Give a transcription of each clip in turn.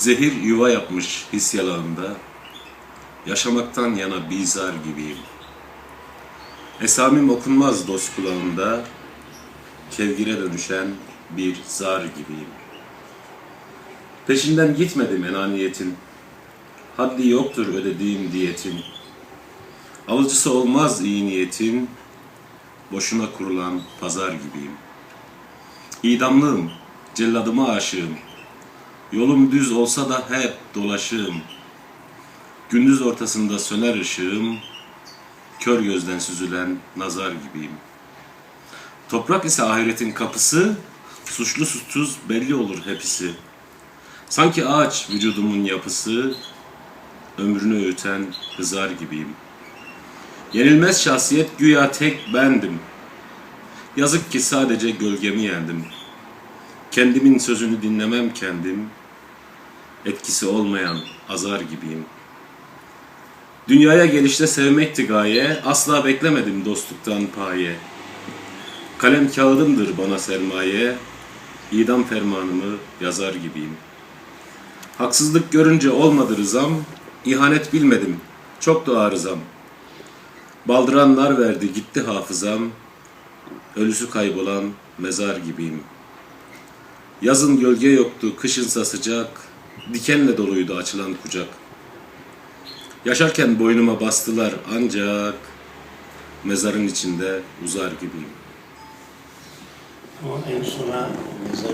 Zehir yuva yapmış his yalanında, yaşamaktan yana bizar gibiyim. Esamim okunmaz dost kulağında, kevgire dönüşen bir zar gibiyim. Peşinden gitmedim enaniyetin, haddi yoktur ödediğim diyetin. Alıcısı olmaz iyi niyetin, boşuna kurulan pazar gibiyim. İdamlığım, celladıma aşığım, Yolum düz olsa da hep dolaşığım. Gündüz ortasında söner ışığım, kör gözden süzülen nazar gibiyim. Toprak ise ahiretin kapısı, suçlu suçsuz belli olur hepsi. Sanki ağaç vücudumun yapısı, ömrünü öğüten hızar gibiyim. Yenilmez şahsiyet güya tek bendim. Yazık ki sadece gölgemi yendim. Kendimin sözünü dinlemem kendim. Etkisi olmayan azar gibiyim. Dünyaya gelişte sevmekti gaye, asla beklemedim dostluktan paye. Kalem kağıdımdır bana sermaye, idam fermanımı yazar gibiyim. Haksızlık görünce olmadı rızam, ihanet bilmedim, çok da arızam. Baldıranlar verdi gitti hafızam, ölüsü kaybolan mezar gibiyim. Yazın gölge yoktu, kışınsa sıcak, dikenle doluydu açılan kucak. Yaşarken boynuma bastılar ancak mezarın içinde uzar gibiyim. Ama en sona mezar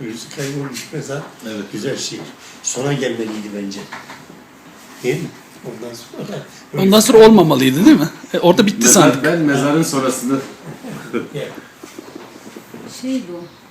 Ölüsü kaybolmuş mezar. Evet. Güzel şiir. Sona gelmeliydi bence. Değil mi? Ondan sonra. Ondan sonra olmamalıydı değil mi? E, orada bitti sandık. Mezar, ben mezarın sonrasını Şeydi o.